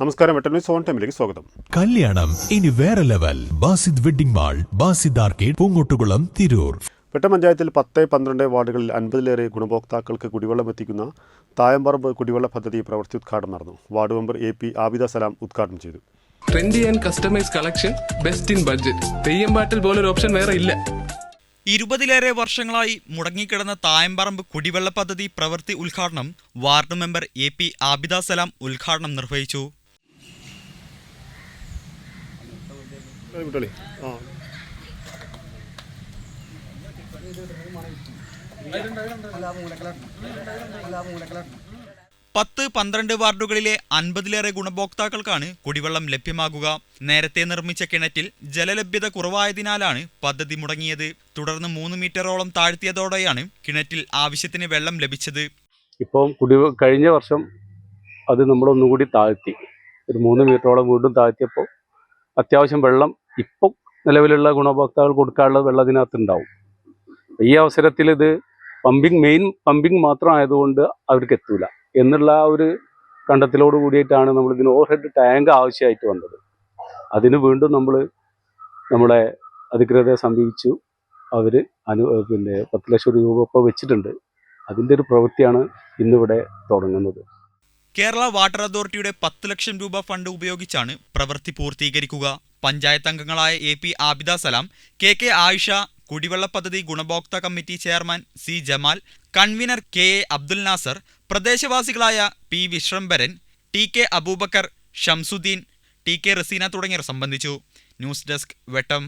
നമസ്കാരം വെട്ടന്യൂസ് സോൺ ടൈമിലേക്ക് സ്വാഗതം. കല്യാണം ഇനി വേറെ level. Basid wedding mall Basid arcade Poongottukulam Tirur. Vettam പഞ്ചായത്തിൽ പത്ത് പന്ത്രണ്ട് വാർഡുകളിൽ അൻപതിലേറെ ഗുണഭോക്താക്കൾക്ക് കുടിവെള്ളം എത്തിക്കുന്ന തായമ്പറമ്പ് കുടിവെള്ള പദ്ധതി പ്രവൃത്തി ഉദ്ഘാടനം നടന്നു. Ward member A P Abida Salam ഉദ്ഘാടനം ചെയ്തു. Trendy and customise collection best in budget Theyyam പാട്ടിൽ പോലൊരു ഓപ്ഷൻ വേറെ ഇല്ല. ഇരുപതിലേറെ വർഷങ്ങളായി മുടങ്ങിക്കിടന്ന തായമ്പറമ്പ് കുടിവെള്ള പദ്ധതി പ്രവൃത്തി ഉദ്ഘാടനം ward member A P Abida Salam ഉദ്ഘാടനം നിർവഹിച്ചു. പത്ത് പന്ത്രണ്ട് വാർഡുകളിലെ അൻപതിലേറെ ഗുണഭോക്താക്കൾക്കാണ് കുടിവെള്ളം ലഭ്യമാകുക. നേരത്തെ നിർമ്മിച്ച കിണറ്റിൽ ജലലഭ്യത കുറവായതിനാലാണ് പദ്ധതി മുടങ്ങിയത്. തുടർന്ന് മൂന്ന് മീറ്ററോളം താഴ്ത്തിയതോടെയാണ് കിണറ്റിൽ ആവശ്യത്തിന് വെള്ളം ലഭിച്ചത്. ഇപ്പം കുടി കഴിഞ്ഞ വർഷം അത് നമ്മളൊന്നുകൂടി താഴ്ത്തി. ഒരു മൂന്ന് മീറ്ററോളം വീണ്ടും താഴ്ത്തിയപ്പോൾ അത്യാവശ്യം വെള്ളം ഇപ്പം നിലവിലുള്ള ഗുണഭോക്താക്കൾ കൊടുക്കാനുള്ള വെള്ളം ഉണ്ടാവും ഈ അവസരത്തിൽ ഇത് പമ്പിങ് മെയിൻ പമ്പിങ് മാത്രം ആയതുകൊണ്ട് അവർക്ക് എത്തൂല. എന്നുള്ള ആ ഒരു കണ്ടത്തിലോട് കൂടിയിട്ടാണ് നമ്മൾ ഇതിന് ഓവർ ഹെഡ് ടാങ്ക് ആവശ്യമായിട്ട് വന്നത്. അതിന് വീണ്ടും നമ്മൾ നമ്മളെ അധികൃതരെ സമീപിച്ചു. അവർ അനു പിന്നെ പത്ത് ലക്ഷം രൂപ ഇപ്പോൾ വെച്ചിട്ടുണ്ട്. അതിന്റെ ഒരു പ്രവൃത്തിയാണ് ഇന്നിവിടെ തുടങ്ങുന്നത്. കേരള വാട്ടർ അതോറിറ്റിയുടെ പത്ത് ലക്ഷം രൂപ ഫണ്ട് ഉപയോഗിച്ചാണ് പ്രവൃത്തി പൂർത്തീകരിക്കുക. പഞ്ചായത്ത് അംഗങ്ങളായ A P Abida Salam K K Ayisha കുടിവെള്ള പദ്ധതി ഗുണഭോക്ത committee chairman C Jamal convener K A Abdul Nasar പ്രദേശവാസികളായ P Vishrambharan T K Abubakar Shamsuddin T K Raseena തുടങ്ങിയവർ സംബന്ധിച്ചു. News desk Vettam.